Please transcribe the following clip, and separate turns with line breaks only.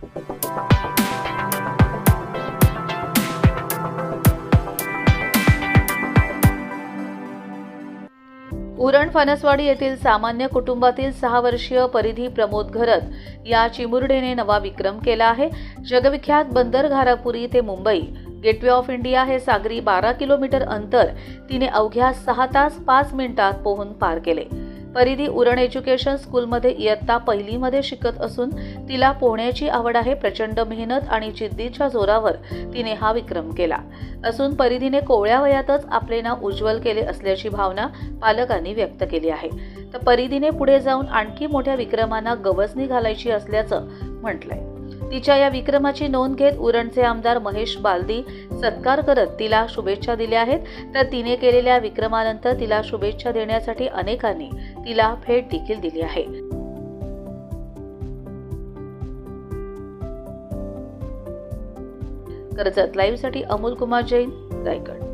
उरण फणसवाडी येथील सामान्य कुटुंबातील सहा वर्षीय परिधी प्रमोद घरत या चिमुरडेने नवा विक्रम केला आहे. जगविख्यात बंदरघारापुरी ते मुंबई. गेटवे ऑफ इंडिया हे सागरी बारा किलोमीटर अंतर. तिने अवघ्या सहा तास पाच मिनिटात पोहून पार केले. परिधी उरण एज्युकेशन स्कूलमध्ये इयत्ता पहिलीमध्ये शिकत असून तिला पोहण्याची आवड आहे प्रचंड मेहनत आणि जिद्दीच्या जोरावर तिने हा विक्रम केला. असून परिधीने कोवळ्या वयातच आपले नाव उज्ज्वल केले असल्याची भावना पालकांनी व्यक्त केली आहे. तर परिधीने पुढे जाऊन आणखी मोठ्या विक्रमांना गवसणी घालायची असल्याचं म्हटलंय. तिच्या या विक्रमाची नोंद घेत उरणचे आमदार महेश बालदी सत्कार करत तिला शुभेच्छा दिल्या आहेत. तर तिने केलेल्या विक्रमानंतर तिला शुभेच्छा देण्यासाठी अनेकांनी तिला भेट देखील दिली आहे. कर्जत लाईव्हसाठी अमोल कुमार जैन रायगड.